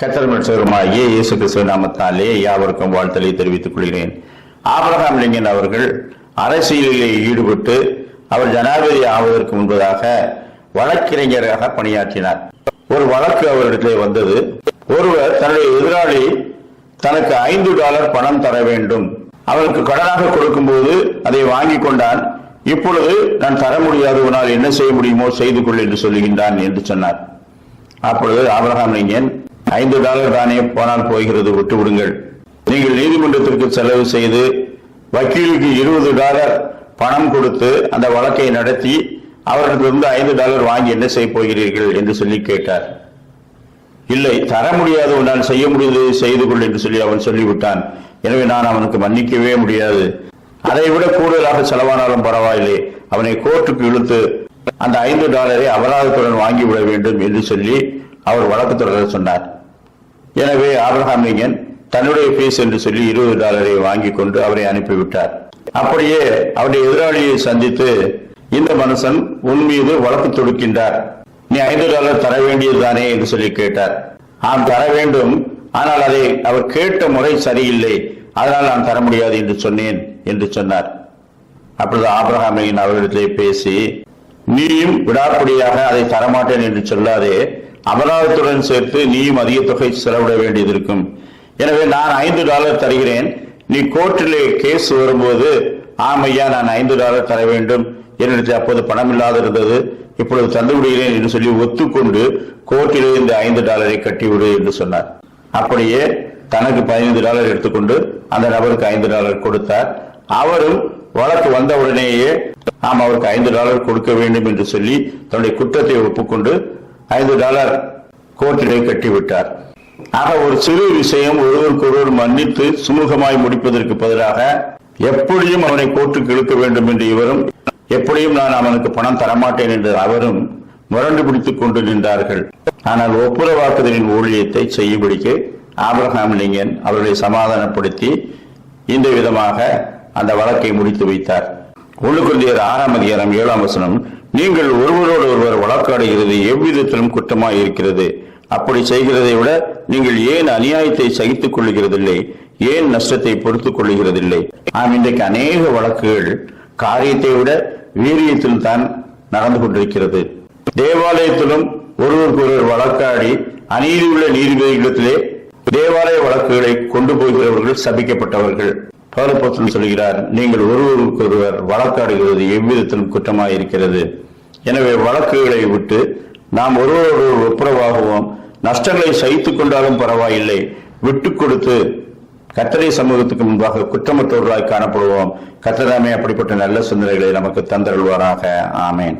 கத்தர் இயேசு கிறிஸ்துவ நாமத்தாலே யாவருக்கும் வாழ்த்தலை தெரிவித்துக் கொள்கிறேன். ஆபரகாம் லிங்கன் அவர்கள் அரசியலிலே ஈடுபட்டு அவர் ஜனாதிபதி ஆவதற்கு முன்பதாக வழக்கறிஞராக பணியாற்றினார். ஒரு வழக்கு அவரிடத்திலே வந்தது. ஒருவர் தன்னுடைய எதிராளி தனக்கு ஐந்து டாலர் பணம் தர வேண்டும். அவருக்கு கடனாக கொடுக்கும்போது அதை வாங்கி கொண்டான். இப்பொழுது நான் தர முடியாது. உன்னால் என்ன செய்ய முடியுமோ செய்து கொள் என்று சொல்லுகின்றான் என்று சொன்னார். அப்பொழுது ஆபரகாம் லிங்கன் ஐந்து டாலர் தானே போனால் போகிறது விட்டு விடுங்கள். நீங்கள் நீதிமன்றத்திற்கு செலவு செய்து வக்கீலுக்கு இருபது டாலர் பணம் கொடுத்து அந்த வழக்கை நடத்தி அவர்களிடமிருந்து ஐந்து டாலர் வாங்கி என்ன செய்ய போகிறீர்கள் என்று சொல்லி கேட்டார். இல்லை தர முடியாது நான் செய்ய முடியாது செய்து கொள் என்று சொல்லி அவன் சொல்லிவிட்டான். எனவே நான் அவனுக்கு மன்னிக்கவே முடியாது. அதை விட கூடுதலாக செலவானாலும் பரவாயில்லை. அவனை கோர்ட்டுக்கு இழுத்து அந்த ஐந்து டாலரை அபராதத்துடன் வாங்கிவிட வேண்டும் என்று சொல்லி அவர் வழக்கு தொடர சொன்னார். எனவே ஆப்ரஹாம் லிங்கன் தன்னுடைய பீஸ் என்று சொல்லி இருபது டாலரை வாங்கி கொண்டு அவரை அனுப்பிவிட்டார். அப்படியே அவருடைய எதிராளியை சந்தித்து இந்த மனுஷன் உன் மீது வழக்கு தொடுக்கின்றார். நீ ஐந்து டாலர் தர வேண்டியதுதானே என்று சொல்லி கேட்டார். ஆம் தர வேண்டும். ஆனால் அதை அவர் கேட்ட முறை சரியில்லை. அதனால் நான் தர முடியாது என்று சொன்னேன் என்று சொன்னார். அப்பொழுது ஆபிரகாம் அவர்களிடத்திலே பேசி நீயும் விடாப்படியாக அதை தரமாட்டேன் என்று சொல்லாதே. அபராதத்துடன் சேர்த்து நீயும் அதிக தொகை செலவிட வேண்டியது இருக்கும் எனவே நான் ஐந்து டாலர் தருகிறேன். நீ கோர்ட்டிலே கேஸ் வரும்போது ஆமையா நான் ஐந்து டாலர் தர வேண்டும். என்னிடத்தில் அப்போது பணம் இல்லாது இருந்தது. இப்பொழுது தந்து விடுகிறேன் என்று சொல்லி ஒத்துக்கொண்டு கோர்ட்டிலே இந்த ஐந்து டாலரை கட்டிவிடு என்று சொன்னார். அப்படியே தனக்கு பதினைந்து டாலர் எடுத்துக்கொண்டு அந்த நபருக்கு ஐந்து டாலர் கொடுத்தார். அவரும் வழக்கு வந்தவுடனேயே நாம் அவருக்கு ஐந்து டாலர் கொடுக்க வேண்டும் என்று சொல்லி தன்னுடைய குற்றத்தை ஒப்புக்கொண்டு ஐந்து டாலர் கோர்ட்டிலே கட்டிவிட்டார். ஆக ஒரு சிறு விஷயம் ஒருவருக்கொருவர் மன்னித்து சுமூகமாய் முடிப்பதற்கு பதிலாக எப்படியும் அவனை கோர்ட்டுக்கு இழுக்க வேண்டும் என்று இவரும் எப்படியும் நான் அவனுக்கு பணம் தரமாட்டேன் என்று அவரும் முரண்டு பிடித்துக் கொண்டு நின்றார்கள். ஆனால் ஒப்புரவாக்குதலின் ஊழியத்தை செய்யும்படிக்கு ஆபிரகாம் லிங்கன் அவர்களை சமாதானப்படுத்தி இந்த விதமாக அந்த வழக்கை முடித்து வைத்தார். ஒன்று ஆறாம் அதிகாரம் ஏழாம் வசனம் நீங்கள் ஒருவரோடு ஒருவர் வழக்காடுகிறது எவ்விதத்திலும் குற்றமாய் இருக்கிறது. அப்படி செய்கிறதை விட நீங்கள் ஏன் அநியாயத்தை சகித்துக் கொள்ளுகிறதில்லை? ஏன் நஷ்டத்தை பொறுத்துக் கொள்ளுகிறதில்லை? ஆம் இன்றைக்கு அநேக வழக்குகள் காரியத்தை விட வீரியத்தில் தான் நடந்து கொண்டிருக்கிறது. தேவாலயத்திலும் ஒருவருக்கு ஒருவர் வழக்காடி அநீதி உள்ள நீதிபதிகளிடத்திலே தேவாலய வழக்குகளை கொண்டு போகிறவர்கள் சபிக்கப்பட்டவர்கள். பௌரப்போத்தன் சொல்கிறார் நீங்கள் ஒருவருக்கொருவர் வழக்காடுகிறது எவ்விதத்திலும் குற்றமாய் இருக்கிறது எனவே வழக்குகளை விட்டு நாம் ஒருவரோடு ஒப்புரவாகவும். நஷ்டங்களை சகித்துக் கொண்டாலும் பரவாயில்லை. விட்டு கொடுத்து கத்தரை சமூகத்துக்கு முன்பாக குற்றமற்றவர்களாய் காணப்படுவோம். கத்தராமே அப்படிப்பட்ட நல்ல சிந்தனைகளை நமக்கு தந்தருள்வாராக. ஆமேன்.